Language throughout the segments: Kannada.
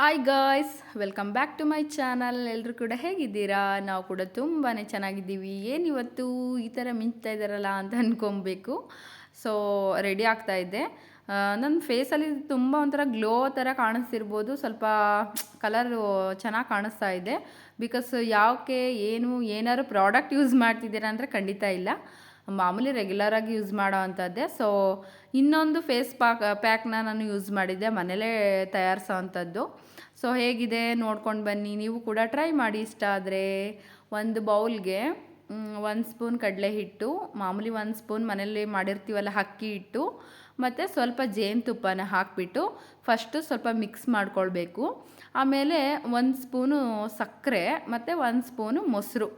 Hi guys welcome back to my channel ಎಲ್ಲರೂ ಕೂಡ ಹೇಗಿದ್ದೀರಾ? ನಾವು ಕೂಡ ತುಂಬಾ ಚೆನ್ನಾಗಿದ್ದೀವಿ. ಏನಿವತ್ತು ಈ ಥರ ಮಿಂಚ್ತಾ ಇದ್ದಾರಲ್ಲ ಅಂತ ಅಂದ್ಕೊಬೇಕು ಸೊ ರೆಡಿ ಆಗ್ತಾ ಇದ್ದೆ. ನನ್ನ ಫೇಸಲ್ಲಿ ತುಂಬ ಒಂಥರ ಗ್ಲೋ ಥರ ಕಾಣಿಸ್ತಿರ್ಬೋದು. ಸ್ವಲ್ಪ ಕಲರು ಚೆನ್ನಾಗಿ ಕಾಣಿಸ್ತಾ ಇದೆ. ಬಿಕಾಸ್ ಯಾಕೆ ಏನು, ಏನಾದ್ರು ಪ್ರಾಡಕ್ಟ್ ಯೂಸ್ ಮಾಡ್ತಿದ್ದೀರಾ ಅಂದರೆ ಖಂಡಿತ ಇಲ್ಲ. ಮಾಮೂಲಿ ರೆಗ್ಯುಲರಾಗಿ ಯೂಸ್ ಮಾಡೋ ಅಂಥದ್ದೇ. ಸೊ ಇನ್ನೊಂದು ಫೇಸ್ ಪಾಕ್ ಪ್ಯಾಕ್ನ ನಾನು ಯೂಸ್ ಮಾಡಿದ್ದೆ. ಮನೇಲೇ ತಯಾರಿಸೋ ಅಂಥದ್ದು. ಸೊ ಹೇಗಿದೆ ನೋಡ್ಕೊಂಡು ಬನ್ನಿ. ನೀವು ಕೂಡ ಟ್ರೈ ಮಾಡಿ ಇಷ್ಟ ಆದರೆ ಒಂದು ಬೌಲ್ಗೆ ಒಂದು ಸ್ಪೂನ್ ಕಡಲೆ ಹಿಟ್ಟು, ಮಾಮೂಲಿ ಒಂದು ಸ್ಪೂನ್ ಮನೇಲಿ ಮಾಡಿರ್ತೀವಲ್ಲ ಅಕ್ಕಿ ಹಿಟ್ಟು, ಮತ್ತು ಸ್ವಲ್ಪ ಜೇನುತುಪ್ಪನ ಹಾಕಿಬಿಟ್ಟು ಫಸ್ಟು ಸ್ವಲ್ಪ ಮಿಕ್ಸ್ ಮಾಡ್ಕೊಳ್ಬೇಕು. ಆಮೇಲೆ ಒಂದು ಸ್ಪೂನು ಸಕ್ಕರೆ, ಮತ್ತು ಒಂದು ಸ್ಪೂನು ಮೊಸರು.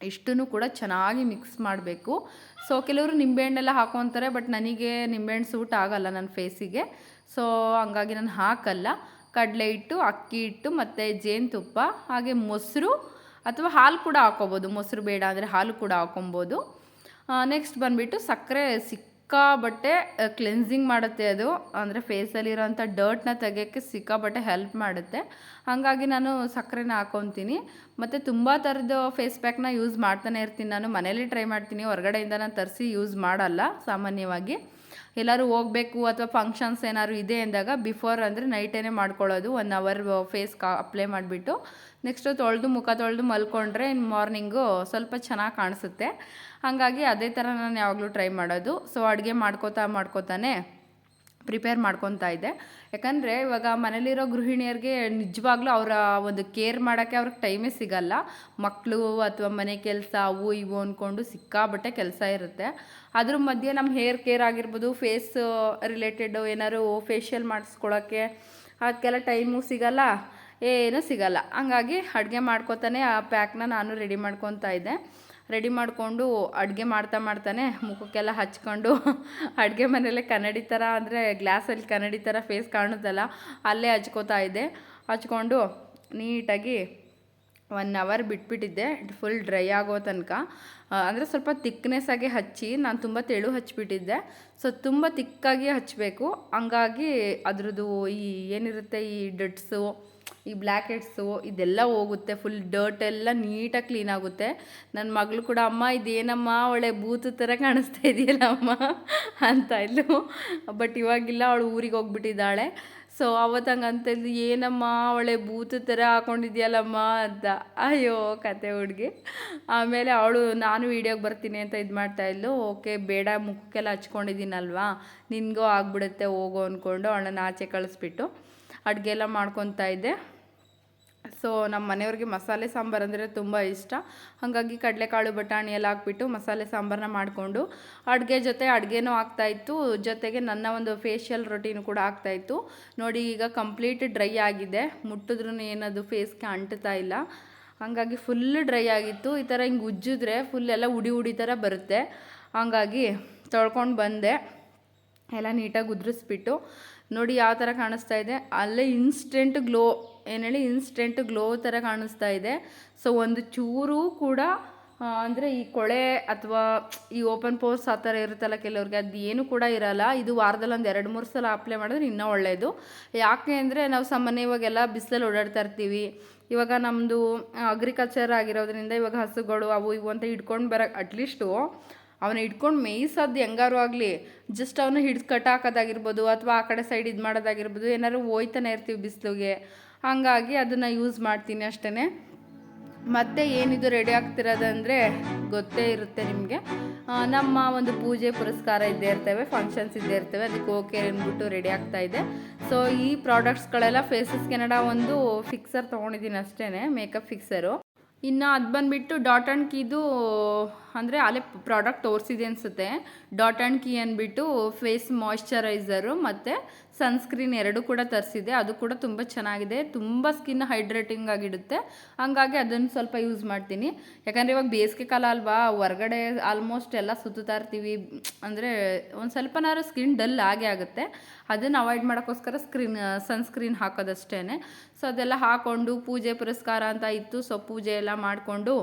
ಇಷ್ಟನ್ನು ಕೂಡ ಚೆನ್ನಾಗಿ ಮಿಕ್ಸ್ ಮಾಡಬೇಕು. ಸೊ ಕೆಲವರು ನಿಂಬೆಹಣ್ಣೆಲ್ಲ ಹಾಕೊತಾರೆ ಬಟ್ ನನಗೆ ನಿಂಬೆಹಣ್ಣು ಸೂಟ್ ಆಗಲ್ಲ ನನ್ನ ಫೇಸಿಗೆ ಸೊ ಹಂಗಾಗಿ ನಾನು ಹಾಕಲ್ಲ. ಕಡಲೆ ಹಿಟ್ಟು, ಅಕ್ಕಿ ಹಿಟ್ಟು ಮತ್ತು ಜೇನುತುಪ್ಪ, ಹಾಗೆ ಮೊಸರು ಅಥವಾ ಹಾಲು ಕೂಡ ಹಾಕೋಬೋದು ಮೊಸರು ಬೇಡ ಅಂದರೆ ಹಾಲು ಕೂಡ ಹಾಕೊಬೋದು ನೆಕ್ಸ್ಟ್ ಬಂದುಬಿಟ್ಟು ಸಕ್ಕರೆ ಸಿಕ್ಕಾಬಟ್ಟೆ ಕ್ಲೆನ್ಸಿಂಗ್ ಮಾಡುತ್ತೆ ಅದು. ಅಂದರೆ ಫೇಸಲ್ಲಿರೋಂಥ ಡರ್ಟ್ನ ತೆಗಿಯೋಕ್ಕೆ ಸಿಕ್ಕಾಬಟ್ಟೆ ಹೆಲ್ಪ್ ಮಾಡುತ್ತೆ. ಹಾಗಾಗಿ ನಾನು ಸಕ್ಕರೆನ ಹಾಕೊತೀನಿ ಮತ್ತು ತುಂಬ ಥರದ ಫೇಸ್ ಪ್ಯಾಕ್ನ ಯೂಸ್ ಮಾಡ್ತಾನೆ ಇರ್ತೀನಿ ನಾನು. ಮನೇಲಿ ಟ್ರೈ ಮಾಡ್ತೀನಿ. ಹೊರಗಡೆಯಿಂದ ನಾನು ತರಿಸಿ ಯೂಸ್ ಮಾಡಲ್ಲ, ಸಾಮಾನ್ಯವಾಗಿ. ಎಲ್ಲರೂ ಹೋಗಬೇಕು ಅಥವಾ ಫಂಕ್ಷನ್ಸ್ ಏನಾದ್ರು ಇದೆ ಅಂದಾಗ ಬಿಫೋರ್ ಅಂದರೆ ನೈಟೇ ಮಾಡ್ಕೊಳ್ಳೋದು ಒನ್ ಅವರ್ ಫೇಸ್ ಕಾ ಅಪ್ಲೈ ಮಾಡಿಬಿಟ್ಟು ನೆಕ್ಸ್ಟು ತೊಳೆದು ಮುಖ ತೊಳೆದು ಮಲ್ಕೊಂಡ್ರೆ ಇನ್ನು ಮಾರ್ನಿಂಗು ಸ್ವಲ್ಪ ಚೆನ್ನಾಗಿ ಕಾಣಿಸುತ್ತೆ. ಹಾಗಾಗಿ ಅದೇ ಥರ ನಾನು ಯಾವಾಗಲೂ ಟ್ರೈ ಮಾಡೋದು. ಸೊ ಅಡುಗೆ ಮಾಡ್ಕೋತಾ ಮಾಡ್ಕೋತಾನೆ ಪ್ರಿಪೇರ್ ಮಾಡ್ಕೊತಾ ಇದ್ದೆ. ಯಾಕಂದರೆ ಇವಾಗ ಮನೇಲಿರೋ ಗೃಹಿಣಿಯರಿಗೆ ನಿಜವಾಗ್ಲೂ ಅವರ ಒಂದು ಕೇರ್ ಮಾಡೋಕ್ಕೆ ಅವ್ರಿಗೆ ಟೈಮೇ ಸಿಗಲ್ಲ. ಮಕ್ಕಳು ಅಥವಾ ಮನೆ ಕೆಲಸ ಅವು ಇವು ಅಂದ್ಕೊಂಡು ಸಿಕ್ಕಾಬಟ್ಟೆ ಕೆಲಸ ಇರುತ್ತೆ. ಅದ್ರ ಮಧ್ಯೆ ನಮ್ಮ ಹೇರ್ ಕೇರ್ ಆಗಿರ್ಬೋದು ಫೇಸ್ ರಿಲೇಟೆಡ್ ಏನಾದ್ರು ಫೇಶಿಯಲ್ ಮಾಡಿಸ್ಕೊಳ್ಳೋಕ್ಕೆ ಅದಕ್ಕೆಲ್ಲ ಟೈಮು ಸಿಗಲ್ಲ. ಏನೂ ಸಿಗಲ್ಲ. ಹಂಗಾಗಿ ಅಡುಗೆ ಮಾಡ್ಕೊತಾನೆ ಆ ಪ್ಯಾಕ್ನ ನಾನು ರೆಡಿ ಮಾಡ್ಕೊತಾ ಇದ್ದೆ. ರೆಡಿ ಮಾಡಿಕೊಂಡು ಅಡುಗೆ ಮಾಡ್ತಾ ಮಾಡ್ತಾನೆ. ಮುಖಕ್ಕೆಲ್ಲ ಹಚ್ಕೊಂಡು ಅಡುಗೆ ಮನೆಯಲ್ಲೇ ಕನ್ನಡಿ ಥರ ಅಂದರೆ ಗ್ಲಾಸಲ್ಲಿ ಕನ್ನಡಿ ಥರ ಫೇಸ್ ಕಾಣುತ್ತಲ್ಲ, ಅಲ್ಲೇ ಹಚ್ಕೋತಾ ಇದ್ದೆ. ಹಚ್ಕೊಂಡು ನೀಟಾಗಿ ಒನ್ ಅವರ್ ಬಿಟ್ಬಿಟ್ಟಿದ್ದೆ. ಫುಲ್ ಡ್ರೈ ಆಗೋ ತನಕ. ಅಂದರೆ ಸ್ವಲ್ಪ ತಿಕ್ನೆಸ್ಸಾಗಿ ಹಚ್ಚಿ ನಾನು ತುಂಬ ತೆಳು ಹಚ್ಬಿಟ್ಟಿದ್ದೆ. ಸೊ ತುಂಬ ತಿಕ್ಕಾಗಿ ಹಚ್ಚಬೇಕು ಹಂಗಾಗಿ ಅದರದ್ದು ಈ ಏನಿರುತ್ತೆ ಈ ಡಟ್ಸು ಈ ಬ್ಲ್ಯಾಕ್ ಹೆಡ್ಸು ಇದೆಲ್ಲ ಹೋಗುತ್ತೆ ಫುಲ್ ಡರ್ಟ್ ಎಲ್ಲ ನೀಟಾಗಿ ಕ್ಲೀನ್ ಆಗುತ್ತೆ. ನನ್ನ ಮಗಳು ಕೂಡ, ಅಮ್ಮ, ಇದೇನಮ್ಮ, ಒಳ್ಳೆ ಬೂತು ಥರ ಕಾಣಿಸ್ತಾ ಇದೆಯಲ್ಲ ಅಮ್ಮ? ಅಂತ ಇದ್ಲು. ಬಟ್ ಇವಾಗಿಲ್ಲ, ಅವಳು ಊರಿಗೆ ಹೋಗ್ಬಿಟ್ಟಿದ್ದಾಳೆ. ಸೊ ಅವತ್ತು ಹಂಗೆ ಅಂತಂದು ಏನಮ್ಮ, ಒಳ್ಳೆ ಬೂತು ಥರ ಹಾಕೊಂಡಿದ್ಯಲ್ಲಮ್ಮ? ಅಂತ. ಅಯ್ಯೋ, ಕತೆ ಹುಡುಗಿ. ಆಮೇಲೆ ಅವಳು, ನಾನು ವೀಡಿಯೋಗೆ ಬರ್ತೀನಿ ಅಂತ ಇದು ಮಾಡ್ತಾ ಇದ್ಲು. ಓಕೆ, ಬೇಡ, ಮುಖಕ್ಕೆಲ್ಲ ಹಚ್ಕೊಂಡಿದ್ದೀನಲ್ವಾ? ನಿನಗೂ ಆಗ್ಬಿಡುತ್ತೆ, ಹೋಗೋ ಅಂದ್ಕೊಂಡು ಅವಳನ್ನ ಆಚೆ ಕಳಿಸ್ಬಿಟ್ಟು ಅಡುಗೆ ಎಲ್ಲ ಮಾಡ್ಕೊತಾ ಇದ್ದೆ. ಸೊ ನಮ್ಮ ಮನೆಯವ್ರಿಗೆ ಮಸಾಲೆ ಸಾಂಬಾರು ಅಂದರೆ ತುಂಬ ಇಷ್ಟ. ಹಾಗಾಗಿ ಕಡಲೆಕಾಳು ಬಟಾಣಿ ಎಲ್ಲ ಹಾಕ್ಬಿಟ್ಟು ಮಸಾಲೆ ಸಾಂಬಾರನ್ನ ಮಾಡಿಕೊಂಡು, ಅಡುಗೆ ಜೊತೆ ಅಡುಗೆನೂ ಆಗ್ತಾಯಿತ್ತು ಜೊತೆಗೆ ನನ್ನ ಒಂದು ಫೇಶಿಯಲ್ ರೊಟೀನು ಕೂಡ ಆಗ್ತಾಯಿತ್ತು ನೋಡಿ, ಈಗ ಕಂಪ್ಲೀಟ್ ಡ್ರೈ ಆಗಿದೆ. ಮುಟ್ಟಿದ್ರೂ ಏನದು ಫೇಸ್ಗೆ ಅಂಟ್ತಾ ಇಲ್ಲ. ಹಾಗಾಗಿ ಫುಲ್ ಡ್ರೈ ಆಗಿತ್ತು. ಈ ಥರ ಹಿಂಗೆ ಉಜ್ಜಿದ್ರೆ ಫುಲ್ ಎಲ್ಲ ಉಡಿ ಉಡಿ ಥರ ಬರುತ್ತೆ. ಹಾಗಾಗಿ ತೊಳ್ಕೊಂಡು ಬಂದೆ. ಎಲ್ಲ ನೀಟಾಗಿ ಉದುರಿಸ್ಬಿಟ್ಟು, ನೋಡಿ ಯಾವ ಥರ ಕಾಣಿಸ್ತಾ ಇದೆ. ಅಲ್ಲೇ ಇನ್ಸ್ಟೆಂಟ್ ಗ್ಲೋ ಏನು ಹೇಳಿ ಇನ್ಸ್ಟೆಂಟ್ ಗ್ಲೋ ಥರ ಕಾಣಿಸ್ತಾ ಇದೆ. ಸೊ ಒಂದು ಚೂರು ಕೂಡ ಅಂದರೆ ಈ ಕೊಳೆ ಅಥವಾ ಈ ಓಪನ್ ಪೋರ್ಸ್ ಆ ಥರ ಇರುತ್ತಲ್ಲ ಕೆಲವ್ರಿಗೆ, ಅದು ಏನು ಕೂಡ ಇರಲ್ಲ. ಇದು ವಾರದಲ್ಲಿ ಒಂದು ಎರಡು, ಮೂರು ಸಲ ಅಪ್ಲೈ ಮಾಡಿದ್ರೆ ಇನ್ನೂ ಒಳ್ಳೆಯದು ಯಾಕೆ ಅಂದರೆ ನಾವು ಸಾಮಾನ್ಯ ಇವಾಗೆಲ್ಲ ಬಿಸಿಲಲ್ಲಿ ಓಡಾಡ್ತಾ ಇರ್ತೀವಿ. ಇವಾಗ ನಮ್ಮದು ಅಗ್ರಿಕಲ್ಚರ್ ಆಗಿರೋದ್ರಿಂದ ಇವಾಗ ಹಸುಗಳು ಅವು ಇವು ಅಂತ ಹಿಡ್ಕೊಂಡು ಬರೋ ಅಟ್ಲೀಸ್ಟು ಅವನ್ನ ಹಿಡ್ಕೊಂಡು ಮೇಯಿಸೋದು ಹೆಂಗಾರು ಆಗಲಿ ಜಸ್ಟ್ ಅವನ್ನ ಹಿಡ್ದು ಕಟ್ ಹಾಕೋದಾಗಿರ್ಬೋದು ಅಥವಾ ಆ ಕಡೆ ಸೈಡ್ ಇದು ಮಾಡೋದಾಗಿರ್ಬೋದು ಏನಾದ್ರು ಹೋಯ್ತಾನೆ ಇರ್ತೀವಿ ಬಿಸಿಲಿಗೆ. ಹಾಗಾಗಿ ಅದನ್ನು ಯೂಸ್ ಮಾಡ್ತೀನಿ ಅಷ್ಟೇ ಮತ್ತೆ ಏನಿದು ರೆಡಿ ಆಗ್ತಿರೋದಂದರೆ ಗೊತ್ತೇ ಇರುತ್ತೆ ನಿಮಗೆ. ನಮ್ಮ ಒಂದು ಪೂಜೆ ಪುರಸ್ಕಾರ ಇದ್ದೇ ಇರ್ತವೆ ಫಂಕ್ಷನ್ಸ್ ಇದ್ದೇ ಇರ್ತವೆ, ಅದಕ್ಕೆ ಓಕೆ ಅಂದ್ಬಿಟ್ಟು ರೆಡಿ ಆಗ್ತಾ ಇದೆ. ಸೊ ಈ ಪ್ರಾಡಕ್ಟ್ಸ್ಗಳೆಲ್ಲ ಫೇಸಸ್ ಕೆನಡ ಒಂದು ಫಿಕ್ಸರ್ ತೊಗೊಂಡಿದ್ದೀನಿ ಅಷ್ಟೇ ಮೇಕಪ್ ಫಿಕ್ಸರು ಇನ್ನು ಅದು ಬಂದುಬಿಟ್ಟು ಡಾಟ್ ಆ್ಯಂಡ್ ಕೀದು ಅಂದರೆ ಅಲ್ಲೇ ಪ್ರಾಡಕ್ಟ್ ತೋರಿಸಿದೆ ಅನಿಸುತ್ತೆ. ಡಾಟ್ ಆ್ಯಂಡ್ ಕೀ ಅಂದ್ಬಿಟ್ಟು ಫೇಸ್ ಮಾಯಿಶ್ಚರೈಸರು ಮತ್ತು ಸನ್ಸ್ಕ್ರೀನ್ ಎರಡೂ ಕೂಡ ತರಿಸಿದೆ. ಅದು ಕೂಡ ತುಂಬ ಚೆನ್ನಾಗಿದೆ. ತುಂಬ ಸ್ಕಿನ್ ಹೈಡ್ರೇಟಿಂಗ್ ಆಗಿಡುತ್ತೆ. ಹಂಗಾಗಿ ಅದನ್ನು ಸ್ವಲ್ಪ ಯೂಸ್ ಮಾಡ್ತೀನಿ. ಯಾಕಂದರೆ ಇವಾಗ ಬೇಸಿಗೆ ಕಾಲ ಅಲ್ವಾ, ಹೊರಗಡೆ ಆಲ್ಮೋಸ್ಟ್ ಎಲ್ಲ ಸುತ್ತುತ್ತಾ ಇರ್ತೀವಿ. ಅಂದರೆ ಒಂದು ಸ್ವಲ್ಪನಾದ್ರು ಸ್ಕಿನ್ ಡಲ್ ಆಗೇ ಆಗುತ್ತೆ. ಅದನ್ನು ಅವಾಯ್ಡ್ ಮಾಡೋಕ್ಕೋಸ್ಕರ ಸ್ಕ್ರೀನ್ ಸನ್ಸ್ಕ್ರೀನ್ ಹಾಕೋದಷ್ಟೇ ಸೊ ಅದೆಲ್ಲ ಹಾಕ್ಕೊಂಡು ಪೂಜೆ ಪುರಸ್ಕಾರ ಅಂತ ಇತ್ತು. ಸೊ ಪೂಜೆ ಎಲ್ಲ ಮಾಡಿಕೊಂಡು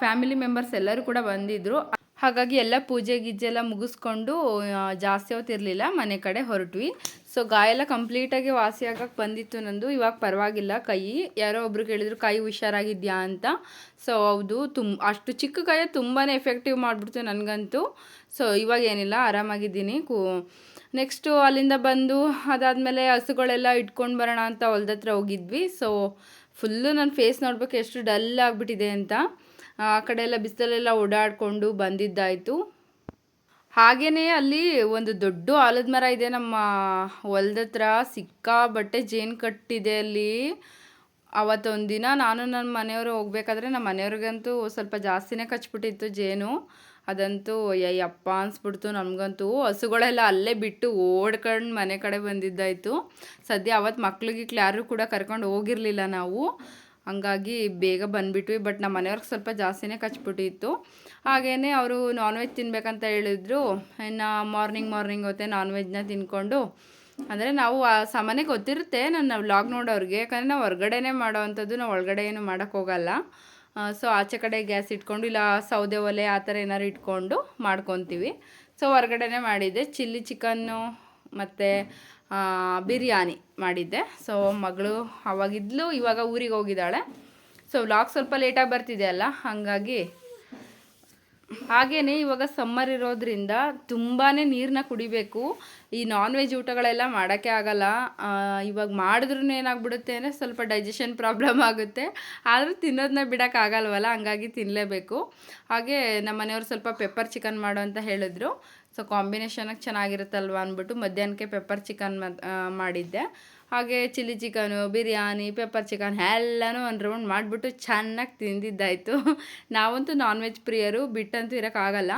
ಫ್ಯಾಮಿಲಿ ಮೆಂಬರ್ಸ್ ಎಲ್ಲರೂ ಕೂಡ ಬಂದಿದ್ದರು ಹಾಗಾಗಿ ಎಲ್ಲ ಪೂಜೆ ಗೀಜೆ ಎಲ್ಲ ಮುಗಿಸ್ಕೊಂಡು ಜಾಸ್ತಿ ಹೊತ್ತಿರಲಿಲ್ಲ ಮನೆ ಕಡೆ ಹೊರಟ್ವಿ. ಸೊ ಗಾಯ ಎಲ್ಲ ಕಂಪ್ಲೀಟಾಗಿ ವಾಸಿ ಆಗಕ್ಕೆ ಬಂದಿತ್ತು ನಂದು. ಇವಾಗ ಪರವಾಗಿಲ್ಲ ಕೈ. ಯಾರೋ ಒಬ್ರು ಕೇಳಿದ್ರು, ಕೈ ಹುಷಾರಾಗಿದ್ಯಾ? ಅಂತ. ಸೊ ಹೌದು ತುಂಬ ಅಷ್ಟು ಚಿಕ್ಕ ಕೈಯೇ ತುಂಬಾ ಎಫೆಕ್ಟಿವ್ ಮಾಡಿಬಿಡ್ತು ನನಗಂತೂ. ಸೊ ಇವಾಗ ಏನಿಲ್ಲ, ಆರಾಮಾಗಿದ್ದೀನಿ. ಕೂ ನೆಕ್ಸ್ಟು ಅಲ್ಲಿಂದ ಬಂದು, ಅದಾದಮೇಲೆ ಹಸುಗಳೆಲ್ಲ ಇಟ್ಕೊಂಡು ಬರೋಣ ಅಂತ ಹೊಲ್ದ ಹತ್ರ ಹೋಗಿದ್ವಿ. ಸೊ ಫುಲ್ಲು ನನ್ನ ಫೇಸ್ ನೋಡ್ಬೇಕು, ಎಷ್ಟು ಡಲ್ ಆಗಿಬಿಟ್ಟಿದೆ ಅಂತ. ಆ ಕಡೆ ಎಲ್ಲ ಬಿಸಿಲಲ್ಲೆಲ್ಲ ಓಡಾಡಿಕೊಂಡು ಬಂದಿದ್ದಾಯಿತು. ಹಾಗೇನೇ ಅಲ್ಲಿ ಒಂದು ದೊಡ್ಡ ಆಲದ ಮರ ಇದೆ ನಮ್ಮ ಹೊಲ್ದ ಹತ್ರ. ಸಿಕ್ಕಾಬಟ್ಟೆ ಜೇನು ಕಟ್ಟಿದೆ ಅಲ್ಲಿ. ಅವತ್ತೊಂದು ದಿನ ನಾನು ನನ್ನ ಮನೆಯವರು ಹೋಗ್ಬೇಕಾದ್ರೆ ನಮ್ಮ ಮನೆಯವ್ರಿಗಂತೂ ಸ್ವಲ್ಪ ಜಾಸ್ತಿನೇ ಕಚ್ಬಿಟ್ಟಿತ್ತು ಜೇನು. ಅದಂತೂ ಅಯ್ಯಪ್ಪ ಅನ್ಸ್ಬಿಡ್ತು ನಮಗಂತೂ. ಹಸುಗಳೆಲ್ಲ ಅಲ್ಲೇ ಬಿಟ್ಟು ಓಡ್ಕೊಂಡು ಮನೆ ಕಡೆ ಬಂದಿದ್ದಾಯಿತು. ಸದ್ಯ ಅವತ್ತು ಮಕ್ಳಿಗೆ ಯಾರು ಕೂಡ ಕರ್ಕೊಂಡು ಹೋಗಿರಲಿಲ್ಲ ನಾವು. ಹಂಗಾಗಿ ಬೇಗ ಬಂದುಬಿಟ್ವಿ ಬಟ್ ನಮ್ಮ ಮನೆಯವ್ರಿಗೆ ಸ್ವಲ್ಪ ಜಾಸ್ತಿನೇ ಕಚ್ಬಿಟ್ಟಿತ್ತು. ಹಾಗೇ ಅವರು ನಾನ್ ವೆಜ್ ತಿನ್ಬೇಕಂತ ಹೇಳಿದ್ರು. ಇನ್ನು ಮಾರ್ನಿಂಗ್ ಮಾರ್ನಿಂಗ್ ಹೊತ್ತೆ ನಾನ್ ವೆಜ್ನ ತಿನ್ಕೊಂಡು, ಅಂದರೆ ನಾವು, ಆ, ಸಾಮಾನ್ಯ ಗೊತ್ತಿರುತ್ತೆ ನನ್ನ ವ್ಲಾಗ್ ನೋಡೋರಿಗೆ, ಯಾಕಂದರೆ ನಾವು ಹೊರ್ಗಡೆನೇ ಮಾಡೋ ಅಂಥದ್ದು ನಾವು ಒಳಗಡೆ ಏನು ಮಾಡೋಕ್ಕೆ ಹೋಗಲ್ಲ. ಸೊ ಆಚೆ ಕಡೆ ಗ್ಯಾಸ್ ಇಟ್ಕೊಂಡು, ಇಲ್ಲ ಸೌದೆ ಒಲೆ ಆ ಥರ ಏನಾರು ಇಟ್ಕೊಂಡು ಮಾಡ್ಕೊತೀವಿ. ಸೊ ಹೊರ್ಗಡೆನೇ ಮಾಡಿದ್ದೆ. ಚಿಲ್ಲಿ ಚಿಕನ್ನು ಮತ್ತು ಬಿರಿಯಾನಿ ಮಾಡಿದ್ದೆ. ಸೊ ಮಗಳು ಅವಾಗಿದ್ಲು ಇವಾಗ ಊರಿಗೆ ಹೋಗಿದ್ದಾಳೆ. ಸೊ ವ್ಲಾಗ್ ಸ್ವಲ್ಪ ಲೇಟಾಗಿ ಬರ್ತಿದೆ ಅಲ್ಲ, ಹಾಗಾಗಿ ಹಾಗೇ ಇವಾಗ ಸಮ್ಮರ್ ಇರೋದ್ರಿಂದ ತುಂಬಾ ನೀರನ್ನ ಕುಡಿಬೇಕು. ಈ ನಾನ್ ವೆಜ್ ಊಟಗಳೆಲ್ಲ ಮಾಡೋಕ್ಕೆ ಆಗಲ್ಲ. ಇವಾಗ ಮಾಡಿದ್ರೂ ಏನಾಗ್ಬಿಡುತ್ತೆ ಅಂದರೆ ಸ್ವಲ್ಪ ಡೈಜೆಷನ್ ಪ್ರಾಬ್ಲಮ್ ಆಗುತ್ತೆ. ಆದರೂ ತಿನ್ನೋದನ್ನ ಬಿಡೋಕ್ಕಾಗಲ್ವಲ್ಲ ಹಂಗಾಗಿ ತಿನ್ನಲೇಬೇಕು ಹಾಗೆ ನಮ್ಮ ಮನೆಯವ್ರು ಸ್ವಲ್ಪ ಪೆಪ್ಪರ್ ಚಿಕನ್ ಮಾಡು ಅಂತ ಹೇಳಿದ್ರು. ಸೊ ಕಾಂಬಿನೇಷನಾಗಿ ಚೆನ್ನಾಗಿರುತ್ತಲ್ವ ಅಂದ್ಬಿಟ್ಟು ಮಧ್ಯಾಹ್ನಕ್ಕೆ ಪೆಪ್ಪರ್ ಚಿಕನ್ ಮಾಡಿದ್ದೆ. ಹಾಗೆ chilli chicken biryani pepper chicken ಎಲ್ಲನೂ ಒಂದು ರೌಂಡ್ ಮಾಡಿಬಿಟ್ಟು ಚೆನ್ನಾಗಿ ತಿಂದಿದ್ದಾಯಿತು. ನಾವಂತೂ ನಾನ್ ವೆಜ್ ಪ್ರಿಯರು, ಬಿಟ್ಟಂತೂ ಇರೋಕ್ಕಾಗಲ್ಲ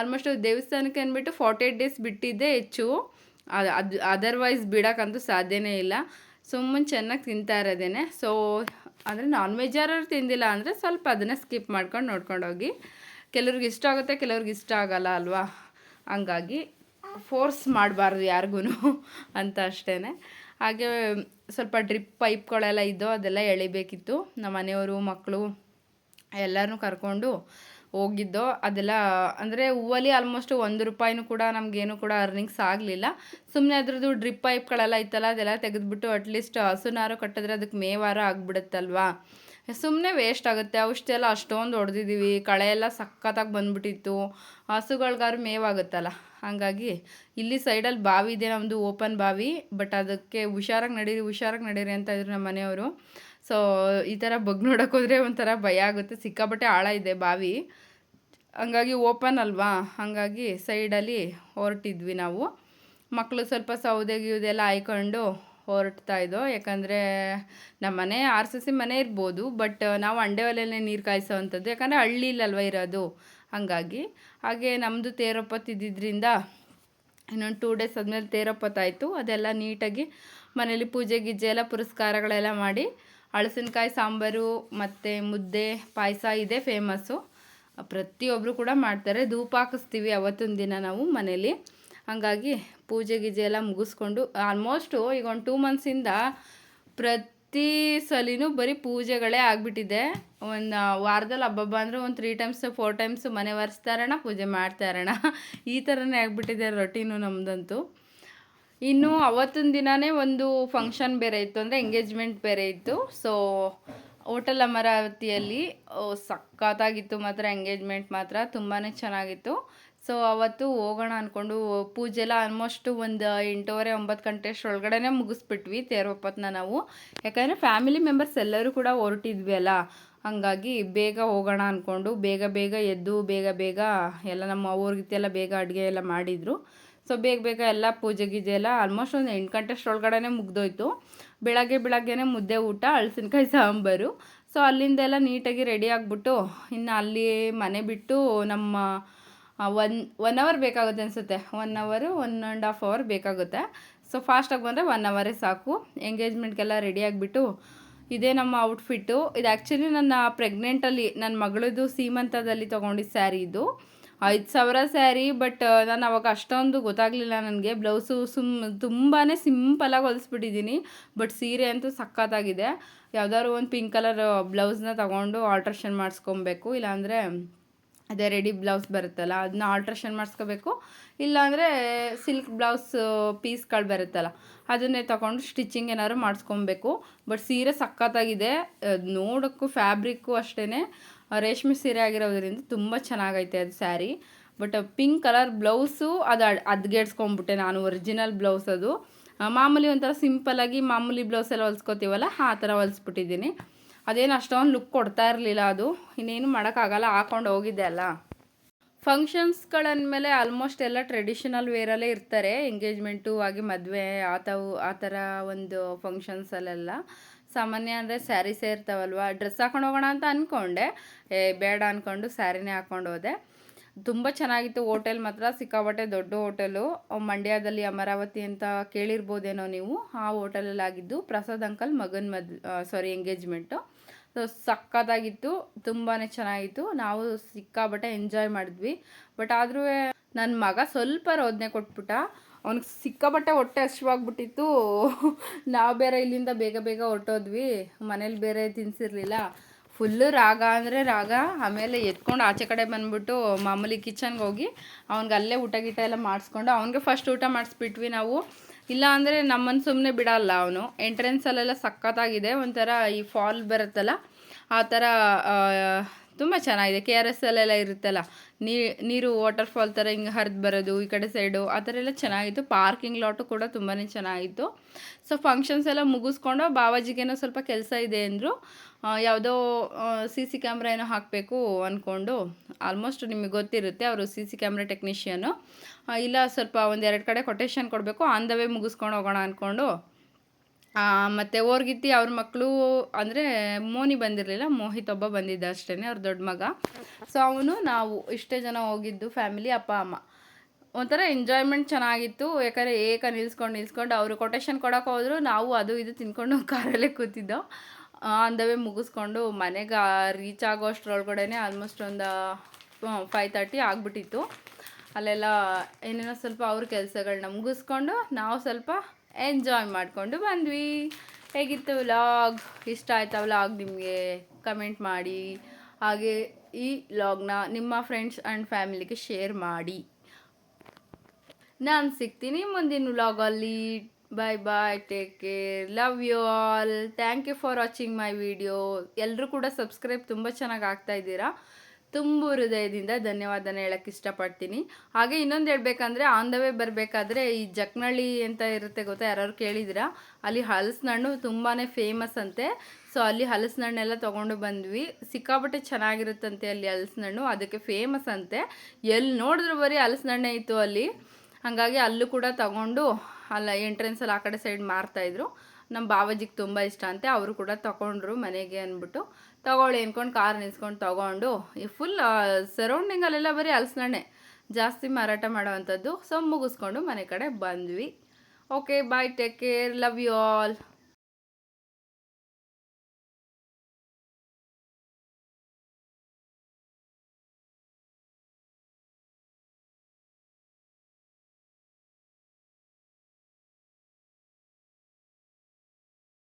ಆಲ್ಮೋಸ್ಟ್ ದೇವಸ್ಥಾನಕ್ಕೆ ಅಂದ್ಬಿಟ್ಟು ಫಾರ್ಟಿ ಏಯ್ಟ್ ಡೇಸ್ ಬಿಟ್ಟಿದ್ದೇ ಹೆಚ್ಚು. ಅದು ಅದು ಅದರ್ವೈಸ್ ಬಿಡೋಕ್ಕಂತೂ ಸಾಧ್ಯನೇ ಇಲ್ಲ. ಸುಮ್ಮನೆ ಚೆನ್ನಾಗಿ ತಿಂತಾ ಇರೋದೇನೆ. ಸೊ ಅಂದರೆ ನಾನ್ ವೆಜ್ ಯಾರು ತಿಂದಿಲ್ಲ ಅಂದರೆ ಸ್ವಲ್ಪ ಅದನ್ನು ಸ್ಕಿಪ್ ಮಾಡ್ಕೊಂಡು ನೋಡ್ಕೊಂಡೋಗಿ. ಕೆಲವ್ರಿಗೆ ಇಷ್ಟ ಆಗುತ್ತೆ, ಕೆಲವ್ರಿಗೆ ಇಷ್ಟ ಆಗಲ್ಲ ಅಲ್ವಾ? ಹಂಗಾಗಿ ಫೋರ್ಸ್ ಮಾಡಬಾರ್ದು ಯಾರಿಗೂ ಅಂತ ಅಷ್ಟೇ ಹಾಗೆ ಸ್ವಲ್ಪ ಡ್ರಿಪ್ ಪೈಪ್ಗಳೆಲ್ಲ ಇದ್ದೋ ಅದೆಲ್ಲ ಎಳಿಬೇಕಿತ್ತು. ನಮ್ಮ ಮನೆಯವರು, ಮಕ್ಕಳು ಎಲ್ಲರನ್ನೂ ಕರ್ಕೊಂಡು ಹೋಗಿದ್ದೋ ಅದೆಲ್ಲ, ಅಂದರೆ ಹೂವಲ್ಲಿ ಆಲ್ಮೋಸ್ಟ್ ಒಂದು ರೂಪಾಯಿನೂ ಕೂಡ ನಮಗೇನು ಕೂಡ ಅರ್ನಿಂಗ್ಸ್ ಆಗಲಿಲ್ಲ. ಸುಮ್ಮನೆ ಅದ್ರದ್ದು ಡ್ರಿಪ್ ಪೈಪ್ಗಳೆಲ್ಲ ಇತ್ತಲ್ಲ ಅದೆಲ್ಲ ತೆಗೆದುಬಿಟ್ಟು ಅಟ್ಲೀಸ್ಟ್ ಹಸುನಾರು ಕಟ್ಟಿದ್ರೆ ಅದಕ್ಕೆ ಮೇವಾರ ಆಗಿಬಿಡುತ್ತಲ್ವಾ? ಸುಮ್ಮನೆ ವೇಸ್ಟ್ ಆಗುತ್ತೆ. ಔಷಧಿ ಅಷ್ಟೊಂದು ಹೊಡೆದಿದ್ದೀವಿ ಕಳೆ ಎಲ್ಲ ಸಖತ್ತಾಗಿ ಬಂದ್ಬಿಟ್ಟಿತ್ತು. ಹಸುಗಳ್ಗಾರು ಮೇವಾಗುತ್ತಲ್ಲ. ಹಾಗಾಗಿ ಇಲ್ಲಿ ಸೈಡಲ್ಲಿ ಬಾವಿ ಇದೆ. ನಮ್ಮದು ಓಪನ್ ಬಾವಿ. ಬಟ್ ಅದಕ್ಕೆ ಹುಷಾರಾಗಿ ನಡೀರಿ ಹುಷಾರಾಗಿ ನಡೀರಿ ಅಂತ ಇದ್ರು ನಮ್ಮ ಮನೆಯವರು. ಸೊ ಈ ಥರ ಬಗ್ ನೋಡೋಕೆ ಹೋದರೆ ಒಂಥರ ಭಯ ಆಗುತ್ತೆ. ಸಿಕ್ಕಾಪಟ್ಟೆ ಆಳ ಇದೆ ಬಾವಿ. ಹಂಗಾಗಿ ಓಪನ್ ಅಲ್ವಾ? ಹಾಗಾಗಿ ಸೈಡಲ್ಲಿ ಹೊರಟಿದ್ವಿ ನಾವು. ಮಕ್ಕಳು ಸ್ವಲ್ಪ ಸೌದೆ ಗಿವುದೆಲ್ಲ ಹಾಯ್ಕೊಂಡು ಹೊರಡ್ತಾ ಇದ್ದೋ ಯಾಕಂದರೆ ನಮ್ಮ ಮನೆ ಆರ್ ಸಿ ಸಿ ಮನೆ ಇರ್ಬೋದು, ಬಟ್ ನಾವು ಅಂಡೆ ಒಲೆಯಲ್ಲೇ ನೀರು ಕಾಯಿಸೋ ಅಂಥದ್ದು ಯಾಕಂದರೆ ಹಳ್ಳಿಲಲ್ವ ಇರೋದು? ಹಾಗಾಗಿ. ಹಾಗೆ ನಮ್ಮದು ತೇರೊಪ್ಪತ್ತಿದ್ದರಿಂದ ಇನ್ನೊಂದು ಟೂ ಡೇಸ್ ಆದಮೇಲೆ ತೇರೊಪ್ಪತ್ತಾಯಿತು. ಅದೆಲ್ಲ ನೀಟಾಗಿ ಮನೇಲಿ ಪೂಜೆ ಗೀಜೆ ಎಲ್ಲ ಪುರಸ್ಕಾರಗಳೆಲ್ಲ ಮಾಡಿ, ಹಳಸಿನಕಾಯಿ, ಸಾಂಬಾರು ಮತ್ತು ಮುದ್ದೆ, ಪಾಯಸ ಇದೆ ಫೇಮಸ್ಸು ಪ್ರತಿಯೊಬ್ಬರು ಕೂಡ ಮಾಡ್ತಾರೆ. ಧೂಪ ಹಾಕಿಸ್ತೀವಿ ಅವತ್ತೊಂದು ದಿನ ನಾವು ಮನೇಲಿ. ಹಾಗಾಗಿ ಪೂಜೆ ಗೀಜೆ ಎಲ್ಲ ಮುಗಿಸ್ಕೊಂಡು ಆಲ್ಮೋಸ್ಟು ಈಗ ಒಂದು ಟೂ ಮಂತ್ಸಿಂದ ಪ್ರತಿ ಸಲಿನೂ ಬರೀ ಪೂಜೆಗಳೇ ಆಗಿಬಿಟ್ಟಿದೆ. ಒಂದು ವಾರದಲ್ಲಿ ಹಬ್ಬಬ್ಬ ಅಂದರೆ ಒಂದು ತ್ರೀ ಟೈಮ್ಸ್ ಫೋರ್ ಟೈಮ್ಸ್ ಮನೆ ಒರೆಸ್ತಾ ಪೂಜೆ ಮಾಡ್ತಾ ಇರೋಣ. ಈ ಥರನೇ ಆಗಿಬಿಟ್ಟಿದೆ ರೊಟೀನು ನಮ್ಮದಂತೂ ಇನ್ನು ಅವತ್ತಿನ ದಿನವೇ ಒಂದು ಫಂಕ್ಷನ್ ಬೇರೆ ಇತ್ತು ಅಂದರೆ ಎಂಗೇಜ್ಮೆಂಟ್ ಬೇರೆ ಇತ್ತು. ಸೊ ಹೋಟೆಲ್ ಅಮರಾವತಿಯಲ್ಲಿ ಸಖತ್ತಾಗಿತ್ತು ಮಾತ್ರ ಎಂಗೇಜ್ಮೆಂಟ್ ಮಾತ್ರ ತುಂಬಾ ಚೆನ್ನಾಗಿತ್ತು. ಸೊ ಅವತ್ತು ಹೋಗೋಣ ಅಂದ್ಕೊಂಡು ಪೂಜೆ ಎಲ್ಲ ಆಲ್ಮೋಸ್ಟ್ ಒಂದು ಎಂಟೂವರೆ, ಒಂಬತ್ತು ಗಂಟೆ ಅಷ್ಟರೊಳಗಡೆನೇ ಮುಗಿಸ್ಬಿಟ್ವಿ ತೇರೋಪತ್ನ ನಾವು. ಯಾಕಂದರೆ ಫ್ಯಾಮಿಲಿ ಮೆಂಬರ್ಸ್ ಎಲ್ಲರೂ ಕೂಡ ಹೊರಟಿದ್ವಿ ಅಲ್ಲ? ಹಂಗಾಗಿ ಬೇಗ ಹೋಗೋಣ ಅಂದ್ಕೊಂಡು ಬೇಗ ಬೇಗ ಎದ್ದು, ಬೇಗ ಬೇಗ ಎಲ್ಲ ನಮ್ಮ ಅವ್ರಿಗಿತ್ತೆಲ್ಲ ಬೇಗ ಅಡುಗೆ ಎಲ್ಲ ಮಾಡಿದರು. ಸೊ ಬೇಗ ಬೇಗ ಎಲ್ಲ ಪೂಜೆ ಗೀಜೆ ಎಲ್ಲ ಆಲ್ಮೋಸ್ಟ್ ಒಂದು ಎಂಟು ಗಂಟೆ ಅಷ್ಟರೊಳಗಡೆ ಮುಗ್ದೋಯ್ತು. ಬೆಳಗ್ಗೆ ಬೆಳಗ್ಗೆನೇ ಮುದ್ದೆ ಊಟ ಹಳಸಿನ್ಕಾಯಿ ಸಾಂಬಾರು. ಸೊ ಅಲ್ಲಿಂದೆಲ್ಲ ನೀಟಾಗಿ ರೆಡಿ ಆಗಿಬಿಟ್ಟು, ಇನ್ನು ಅಲ್ಲಿ ಮನೆ ಬಿಟ್ಟು ನಮ್ಮ ಒನ್ ಒನ್ ಅವರ್ ಬೇಕಾಗುತ್ತೆ ಅನಿಸುತ್ತೆ. One hour one and half hour ಬೇಕಾಗುತ್ತೆ. ಸೊ ಫಾಸ್ಟಾಗಿ ಬಂದರೆ ಒನ್ ಅವರೇ ಸಾಕು. ಎಂಗೇಜ್ಮೆಂಟ್ಗೆಲ್ಲ ರೆಡಿ ಆಗಿಬಿಟ್ಟು, ಇದೇ ನಮ್ಮ ಔಟ್ಫಿಟ್ಟು ಇದು ಆ್ಯಕ್ಚುಲಿ ನನ್ನ ಪ್ರೆಗ್ನೆಂಟಲ್ಲಿ ನನ್ನ ಮಗಳದು ಸೀಮಂತದಲ್ಲಿ ತೊಗೊಂಡಿದ್ದ ಸ್ಯಾರಿ ಇದು. ಐದು ಸಾವಿರ ಸ್ಯಾರಿ, ಬಟ್ ನಾನು ಅವಾಗ ಅಷ್ಟೊಂದು ಗೊತ್ತಾಗಲಿಲ್ಲ ನನಗೆ. ಬ್ಲೌಸು ಸುಮ್ ತುಂಬಾ ಸಿಂಪಲಾಗಿ ಹೊಲಿಸ್ಬಿಟ್ಟಿದ್ದೀನಿ ಬಟ್ ಸೀರೆ ಅಂತೂ ಸಖತ್ತಾಗಿದೆ. ಯಾವ್ದಾದ್ರು ಒಂದು ಪಿಂಕ್ ಕಲರ್ ಬ್ಲೌಸ್ನ ತೊಗೊಂಡು ಆಲ್ಟ್ರೇಷನ್ ಮಾಡಿಸ್ಕೊಬೇಕು. ಇಲ್ಲಾಂದರೆ, ಅದೇ ರೆಡಿ ಬ್ಲೌಸ್ ಬರುತ್ತಲ್ಲ ಅದನ್ನ ಆಲ್ಟ್ರೇಷನ್ ಮಾಡಿಸ್ಕೋಬೇಕು. ಇಲ್ಲಾಂದರೆ, ಸಿಲ್ಕ್ ಬ್ಲೌಸ್, ಪೀಸ್ಗಳು ಬರುತ್ತಲ್ಲ, ಅದನ್ನೇ ತಗೊಂಡು ಸ್ಟಿಚಿಂಗ್ ಏನಾದ್ರು ಮಾಡಿಸ್ಕೊಬೇಕು. ಬಟ್ ಸೀರೆ ಸಖತ್ತಾಗಿದೆ. ನೋಡೋಕ್ಕೂ ಫ್ಯಾಬ್ರಿಕ್ಕು ಅಷ್ಟೇ ರೇಷ್ಮೆ ಸೀರೆ ಆಗಿರೋದ್ರಿಂದ ತುಂಬ ಚೆನ್ನಾಗೈತೆ ಅದು sari. But pink colour blouse ಅದು ಅದ್ಗೇಡ್ಸ್ಕೊಂಬಿಟ್ಟೆ ನಾನು, ಒರಿಜಿನಲ್ ಬ್ಲೌಸ್ ಅದು. ಮಾಮೂಲಿ ಒಂಥರ ಸಿಂಪಲಾಗಿ ಮಾಮೂಲಿ ಬ್ಲೌಸ್ ಎಲ್ಲ ಹೊಲ್ಸ್ಕೊತೀವಲ್ಲ, ಆ ಥರ ಹೊಲಿಸ್ಬಿಟ್ಟಿದ್ದೀನಿ. ಅದೇನು ಅಷ್ಟೊಂದು ಲುಕ್ ಕೊಡ್ತಾ ಇರಲಿಲ್ಲ ಅದು. ಇನ್ನೇನು ಮಾಡೋಕ್ಕಾಗಲ್ಲ, ಹಾಕೊಂಡು ಹೋಗಿದ್ದೆ ಅಲ್ಲ. ಫಂಕ್ಷನ್ಸ್ಗಳಂದಮೇಲೆ ಆಲ್ಮೋಸ್ಟ್ ಎಲ್ಲ ಟ್ರೆಡಿಷನಲ್ ವೇರಲ್ಲೇ ಇರ್ತಾರೆ, ಎಂಗೇಜ್ಮೆಂಟು ಆಗಿ ಮದುವೆ, ಆ ಆ ಥರ ಒಂದು ಫಂಕ್ಷನ್ಸಲ್ಲೆಲ್ಲ. ಸಾಮಾನ್ಯ ಅಂದರೆ ಸ್ಯಾರೀಸೇ ಇರ್ತಾವಲ್ವ ಡ್ರೆಸ್ ಹಾಕೊಂಡು ಹೋಗೋಣ ಅಂತ ಅಂದ್ಕೊಂಡೆ ಏ, ಬೇಡ ಅಂದ್ಕೊಂಡು ಸ್ಯಾರಿನೇ ಹಾಕೊಂಡು ಹೋದೆ. ತುಂಬ ಚೆನ್ನಾಗಿತ್ತು ಹೋಟೆಲ್ ಮಾತ್ರ, ಸಿಕ್ಕಾಪಟ್ಟೆ ದೊಡ್ಡ ಹೋಟೆಲು. ಮಂಡ್ಯದಲ್ಲಿ ಅಮರಾವತಿ ಅಂತ ಕೇಳಿರ್ಬೋದೇನೋ ನೀವು? ಆ ಹೋಟೆಲಲ್ಲಿ ಆಗಿದ್ದು ಪ್ರಸಾದ್ ಅಂಕಲ್ ಮಗನ ಮದ್ ಸಾರಿ ಎಂಗೇಜ್ಮೆಂಟು ಸೊ ಸಕ್ಕತ್ತಾಗಿತ್ತು ತುಂಬಾ ಚೆನ್ನಾಗಿತ್ತು. ನಾವು ಸಿಕ್ಕಾಬಟ್ಟೆ ಎಂಜಾಯ್ ಮಾಡಿದ್ವಿ. ಬಟ್ ಆದರೂ ನನ್ನ ಮಗ ಸ್ವಲ್ಪ ರೋದನೆ ಕೊಟ್ಬಿಟ್ಟ. ಅವ್ನಿಗೆ ಸಿಕ್ಕಾಪಟ್ಟೆ ಹೊಟ್ಟೆ ಹಸಿವಾಗ್ಬಿಟ್ಟಿತ್ತು. ನಾವು ಬೇರೆ ಇಲ್ಲಿಂದ ಬೇಗ ಬೇಗ ಹೊರಟೋದ್ವಿ. ಮನೇಲಿ ಬೇರೆ ತಿನ್ಸಿರ್ಲಿಲ್ಲ. ಫುಲ್ಲು ರಾಗ ಅಂದರೆ ರಾಗ, ಆಮೇಲೆ ಎತ್ಕೊಂಡು ಆಚೆ ಕಡೆ ಬಂದ್ಬಿಟ್ಟು ಮಾಮೂಲಿ ಕಿಚನ್ಗೆ ಹೋಗಿ ಅವ್ನಿಗೆ ಅಲ್ಲೇ ಊಟ ಗೀಟ ಎಲ್ಲ ಮಾಡಿಸ್ಕೊಂಡು ಅವ್ನಿಗೆ ಫಸ್ಟ್ ಊಟ ಮಾಡಿಸ್ಬಿಟ್ವಿ ನಾವು. ಇಲ್ಲ ಅಂದರೆ ನಮ್ಮನ್ನು ಸುಮ್ಮನೆ ಬಿಡಲ್ಲ ಅವನು. ಎಂಟ್ರೆನ್ಸಲ್ಲೆಲ್ಲ ಸಖತ್ತಾಗಿದೆ. ಒಂಥರ ಈ ಫಾಲ್ ಬರುತ್ತಲ್ಲ, ಆ ಥರ ತುಂಬ ಚೆನ್ನಾಗಿದೆ. ಕೆ ಆರ್ ಎಸ್ ಅಲ್ಲೆಲ್ಲ ಇರುತ್ತಲ್ಲ ನೀರು ವಾಟರ್ ಫಾಲ್ ಥರ ಹಿಂಗೆ ಹರಿದು ಬರೋದು, ಈ ಕಡೆ ಸೈಡು ಆ ಥರ ಎಲ್ಲ ಚೆನ್ನಾಗಿತ್ತು. ಪಾರ್ಕಿಂಗ್ ಲಾಟು ಕೂಡ ತುಂಬಾ ಚೆನ್ನಾಗಿತ್ತು. ಸೊ ಫಂಕ್ಷನ್ಸ್ ಎಲ್ಲ ಮುಗಿಸ್ಕೊಂಡು ಬಾವಾಜಿಗೇನೋ ಸ್ವಲ್ಪ ಕೆಲಸ ಇದೆ ಅಂದರು. ಯಾವುದೋ ಸಿ ಸಿ ಕ್ಯಾಮ್ರಾ ಏನೋ ಹಾಕಬೇಕು ಅಂದ್ಕೊಂಡು ಆಲ್ಮೋಸ್ಟ್ ನಿಮಗೆ ಗೊತ್ತಿರುತ್ತೆ, ಅವರು ಸಿ ಸಿ ಕ್ಯಾಮ್ರಾ ಟೆಕ್ನಿಷಿಯನು ಇಲ್ಲ ಸ್ವಲ್ಪ ಒಂದೆರಡು ಕಡೆ ಕೊಟೇಶನ್ ಕೊಡಬೇಕು ಆನ್ ದ ವೇ ಮುಗಿಸ್ಕೊಂಡು ಹೋಗೋಣ ಅಂದ್ಕೊಂಡು ಮತ್ತು ಓರ್ಗಿತ್ತಿ ಅವ್ರ ಮಕ್ಕಳು ಅಂದರೆ ಮೋನಿ ಬಂದಿರಲಿಲ್ಲ, ಮೋಹಿತ್ ಒಬ್ಬ ಬಂದಿದ್ದ ಅಷ್ಟೇ ಅವ್ರ ದೊಡ್ಡ ಮಗ. ಸೊ ಅವನು ನಾವು ಇಷ್ಟೇ ಜನ ಹೋಗಿದ್ದು ಫ್ಯಾಮಿಲಿ ಅಪ್ಪ, ಅಮ್ಮ. ಒಂಥರ ಎಂಜಾಯ್ಮೆಂಟ್ ಚೆನ್ನಾಗಿತ್ತು, ಯಾಕಂದರೆ ಏಕ ನಿಲ್ಸ್ಕೊಂಡು ನಿಲ್ಸ್ಕೊಂಡು ಅವರು ಕೊಟೇಶನ್ ಕೊಡೋಕೆ ಹೋದ್ರು, ನಾವು ಅದು ಇದು ತಿನ್ಕೊಂಡು ಕಾರಲ್ಲೇ ಕೂತಿದ್ದೋ. ಆನ್ ದ ವೇ ಮುಗಿಸ್ಕೊಂಡು ಮನೆಗೆ ರೀಚ್ ಆಗೋ ಅಷ್ಟರೊಳಗಡೆ ಆಲ್ಮೋಸ್ಟ್ ಒಂದು ಫೈವ್ ತರ್ಟಿ ಆಗಿಬಿಟ್ಟಿತ್ತು. ಅಲ್ಲೆಲ್ಲ ಏನೇನೋ ಸ್ವಲ್ಪ ಅವ್ರ ಕೆಲಸಗಳನ್ನ ಮುಗಿಸ್ಕೊಂಡು ನಾವು ಸ್ವಲ್ಪ ಎಂಜಾಯ್ ಮಾಡಿಕೊಂಡು ಬಂದ್ವಿ. ಹೇಗಿತ್ತು ವ್ಲಾಗ್ ಇಷ್ಟ ಆಯ್ತಾ ವ್ಲಾಗ್ ನಿಮಗೆ? ಕಮೆಂಟ್ ಮಾಡಿ. ಹಾಗೆ ಈ ವ್ಲಾಗ್ನ ನಿಮ್ಮ ಫ್ರೆಂಡ್ಸ್ ಆ್ಯಂಡ್ ಫ್ಯಾಮಿಲಿಗೆ ಶೇರ್ ಮಾಡಿ. ನಾನು ಸಿಗ್ತೀನಿ ಮುಂದಿನ ವ್ಲಾಗಲ್ಲಿ bye bye take care love you all thank you for watching my video ಎಲ್ಲರೂ ಕೂಡ ಸಬ್ಸ್ಕ್ರೈಬ್ ತುಂಬ ಚೆನ್ನಾಗಿ ಆಗ್ತಾ ಇದ್ದೀರಾ? ತುಂಬ ಹೃದಯದಿಂದ ಧನ್ಯವಾದನ ಹೇಳಕ್ಕೆ ಇಷ್ಟಪಡ್ತೀನಿ. ಹಾಗೆ ಇನ್ನೊಂದು ಹೇಳ್ಬೇಕಂದ್ರೆ ಆನ್ ದ ವೇ ಬರಬೇಕಾದ್ರೆ ಈ ಜಕ್ನಳ್ಳಿ ಅಂತ ಇರುತ್ತೆ ಗೊತ್ತಾ? ಯಾರು ಕೇಳಿದಿರಾ ಅಲ್ಲಿ ಹಲಸಿನಣ್ಣು ತುಂಬಾ ಫೇಮಸ್ ಅಂತೆ. ಸೊ ಅಲ್ಲಿ ಹಲಸಿನಣ್ಣೆಲ್ಲ ತೊಗೊಂಡು ಬಂದ್ವಿ. ಸಿಕ್ಕಾಪಟ್ಟೆ ಚೆನ್ನಾಗಿರುತ್ತಂತೆ ಅಲ್ಲಿ ಹಲಸಿನಣ್ಣು. ಅದಕ್ಕೆ ಫೇಮಸ್ ಅಂತೆ. ಎಲ್ಲಿ ನೋಡಿದ್ರು ಬರೀ ಹಲಸಿನಣ್ಣೆ ಇತ್ತು ಅಲ್ಲಿ. ಹಾಗಾಗಿ ಅಲ್ಲೂ ಕೂಡ ತಗೊಂಡು ಅಲ್ಲ ಎಂಟ್ರೆನ್ಸಲ್ಲಿ ಆ ಕಡೆ ಸೈಡ್ ಮಾರ್ತಾಯಿದ್ರು ನಮ್ಮ ಬಾವಾಜಿಗೆ ತುಂಬ ಇಷ್ಟ ಅಂತೆ. ಅವರು ಕೂಡ ತಗೊಂಡ್ರು ಮನೆಗೆ ಅಂದ್ಬಿಟ್ಟು. ತಗೊಳ್ಳಿ ಅಂದ್ಕೊಂಡು ಕಾರ್ ನಿಲ್ಸ್ಕೊಂಡು ತಗೊಂಡು, ಈ ಫುಲ್ ಸರೌಂಡಿಂಗಲ್ಲೆಲ್ಲ ಬರೀ ಹಲಸಿನಣ್ಣೆ ಜಾಸ್ತಿ ಮಾರಾಟ ಮಾಡೋವಂಥದ್ದು. ಸೊ ಮುಗಿಸ್ಕೊಂಡು ಮನೆ ಕಡೆ ಬಂದ್ವಿ. Okay bye take care love you all